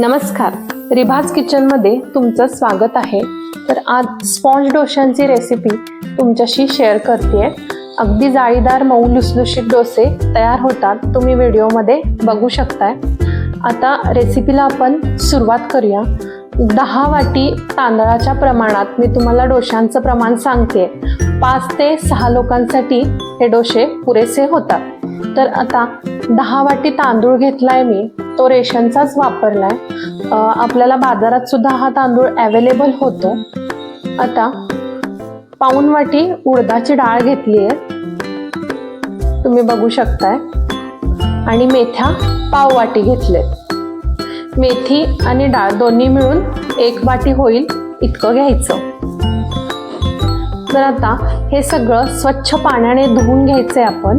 नमस्कार. रिभाज किचनमध्ये तुमचं स्वागत आहे. तर आज स्पॉन्ज डोशांची रेसिपी तुमच्याशी शेअर करते अगदी जाळीदार मऊ लुसलुशीत डोसे तयार होतात. तुम्ही व्हिडिओमध्ये बघू शकताय. आता रेसिपीला आपण सुरुवात करूया. दहा वाटी तांदळाच्या प्रमाणात मी तुम्हाला डोशांचं प्रमाण सांगते पाच ते सहा लोकांसाठी हे डोसे पुरेसे होतात. तर आता दहा वाटी तांदूळ घेतलाय मी. तो रेशनचाच वापरलाय. आहे आपल्याला बाजारात सुद्धा हा तांदूळ अवेलेबल होतो. आता पाऊन वाटी उडदाची डाळ घेतली आहे तुम्ही बघू शकताय. आणि मेथ्या पाव वाटी घेतले मेथी आणि डाळ दोन्ही मिळून एक वाटी होईल इतकं घ्यायचं. तर आता हे सगळं स्वच्छ पाण्याने धुवून घ्यायचंय आपण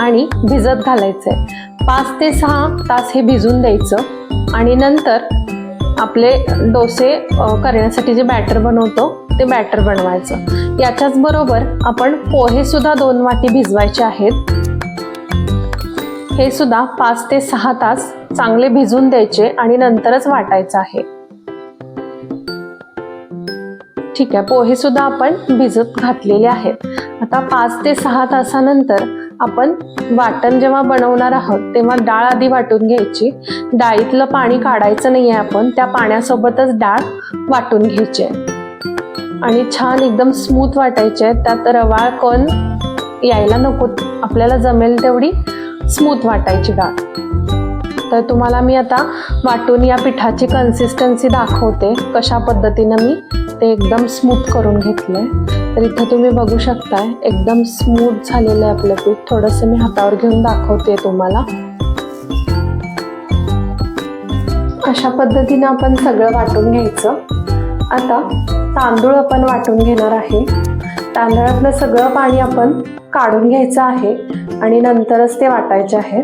आणि भिजत घालायचंय पाच ते सहा तास हे भिजून द्यायचं आणि नंतर आपले डोसे करण्यासाठी जे बॅटर बनवतो ते बॅटर बनवायचं. याच्याच बरोबर आपण पोहे सुद्धा दोन वाटी भिजवायचे आहेत. हे सुद्धा पाच ते सहा तास चांगले भिजून द्यायचे आणि नंतरच वाटायचं आहे. ठीक आहे. पोहे सुद्धा आपण भिजत घातलेले आहेत. आता पाच ते सहा तासानंतर आपण वाटण जेव्हा बनवणार आहोत तेव्हा डाळ आधी वाटून घ्यायची. डाळीतलं पाणी काढायचं नाही आहे आपण त्या पाण्यासोबतच डाळ वाटून घ्यायची आहे. आणि छान एकदम स्मूथ वाटायचे आहे. त्यात रवाळ कण यायला नको आपल्याला जमेल तेवढी स्मूथ वाटायची डाळ. तर तुम्हाला मी आता वाटून या पिठाची कन्सिस्टन्सी दाखवते. कशा पद्धतीनं मी ते एकदम स्मूथ करून घेतलंय. तर इथं तुम्ही बघू शकताय एकदम स्मूथ झालेलं आहे आपलं पीठ. थोडंसं मी हातावर घेऊन दाखवते तुम्हाला. अशा पद्धतीनं आपण सगळं वाटून घ्यायचं. आता तांदूळ आपण वाटून घेणार आहे. तांदळातलं सगळं पाणी आपण काढून घ्यायचं आहे आणि नंतरच ते वाटायचे आहे.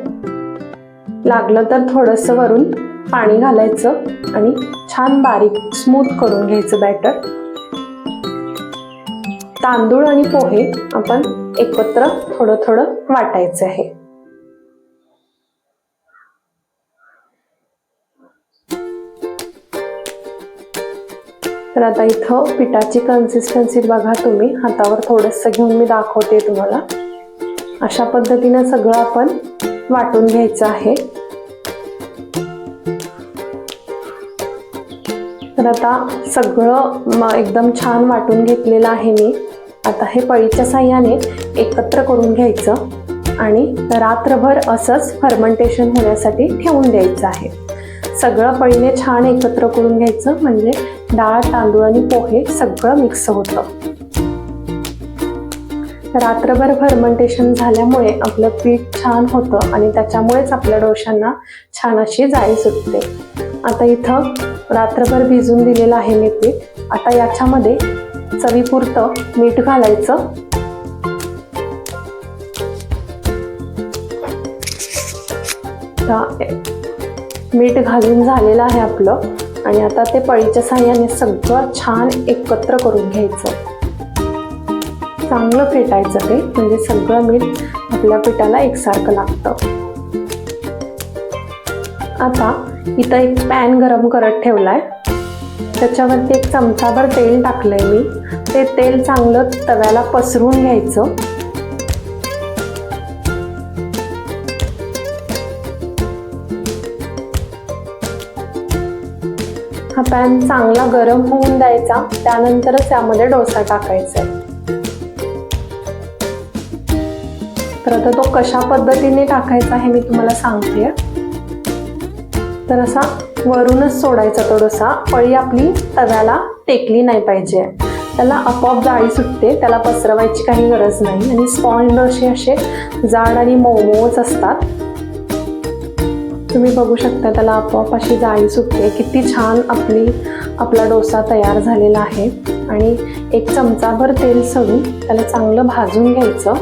लागलं तर थोडंसं वरून पाणी घालायचं आणि छान बारीक स्मूथ करून घ्यायचं बॅटर. तांदूळ आणि पोहे आपण एकत्र थोडं थोडं वाटायचं आहे. तर आता इथं पिठाची कन्सिस्टन्सी बघा तुम्ही. हातावर थोडंसं घेऊन मी दाखवते तुम्हाला. अशा पद्धतीनं सगळं आपण वाटून घ्यायचं आहे. तर आता सगळं एकदम छान वाटून घेतलेलं आहे मी. आता हे पळीच्या साह्याने एकत्र करून घ्यायचं आणि रात्रभर असंच फर्मेंटेशन होण्यासाठी ठेवून द्यायचं आहे. सगळं पळीने छान एकत्र करून घ्यायचं म्हणजे डाळ तांदूळ आणि पोहे सगळं मिक्स होतं. रात्रभर फर्मेंटेशन झाल्यामुळे आपलं पीठ छान होतं आणि त्याच्यामुळेच आपल्या डोशांना छान अशी जाळी सुटते. आता इथं रात्रभर भिजून दिलेलं आहे मी पीठ. आता याच्यामध्ये चवीपुरतं मीठ घालायचं. मीठ घालून झालेलं आहे आपलं. आणि आता ते पळीच्या साह्याने सगळं छान एकत्र करून घ्यायचं. चांगलं फेटायचं ते म्हणजे सगळं मीठ आपल्या पिठाला एकसारखं लागतं. आता इथं एक पॅन गरम करत ठेवलाय. त्याच्यावरती एक चमचाभर तेल टाकलंय मी. ते तेल चांगलं तव्याला पसरून घ्यायचं. हा पॅन चांगला गरम होऊन द्यायचा. त्यानंतरच यामध्ये डोसा टाकायचा आहे तर आता तो कशा पद्धतीने टाकायचा हे मी तुम्हाला सांगते तर असा वरूनच सोडायचा तो डोसा पळी आपली तव्याला टेकली नाही पाहिजे. त्याला आपोआप जाळी सुटते. त्याला पसरवायची काही गरज नाही. आणि स्पॉन्ड असे असे जाड आणि मोमोज असतात. तुम्ही बघू शकता त्याला आपोआप अशी जाळी सुटते. किती छान आपली आपला डोसा तयार झालेला आहे. आणि एक चमचाभर तेल सोडून त्याला चांगलं भाजून घ्यायचं.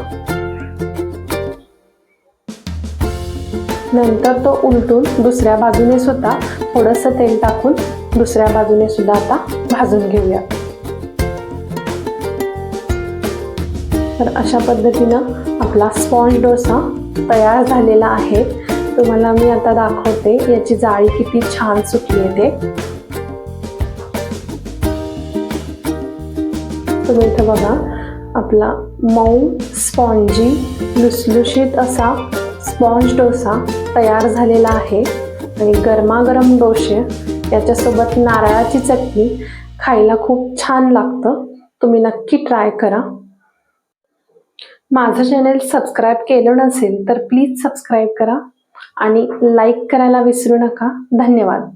नंतर तो उलटून दुसऱ्या बाजूने सुद्धा थोडंसं तेल टाकून दुसऱ्या बाजूने सुद्धा आता भाजून घेऊया. तर अशा पद्धतीनं आपला स्पॉन्ज डोसा तयार झालेला आहे. तुम्हाला मी आता दाखवते याची जाळी किती छान सुटली आहे ते. तुम्ही इथं बघा आपला मऊ स्पॉन्जी लुसलुशीत असा स्पॉन्ज डोसा तयार झालेला आहे आणि गरमागरम डोसे याच्यासोबत नारळाची चटणी खायला खूप छान लागतं. तुम्ही नक्की ट्राय करा. माझं चॅनेल सबस्क्राईब केलं नसेल तर प्लीज सबस्क्राईब करा आणि लाईक करायला विसरू नका. धन्यवाद.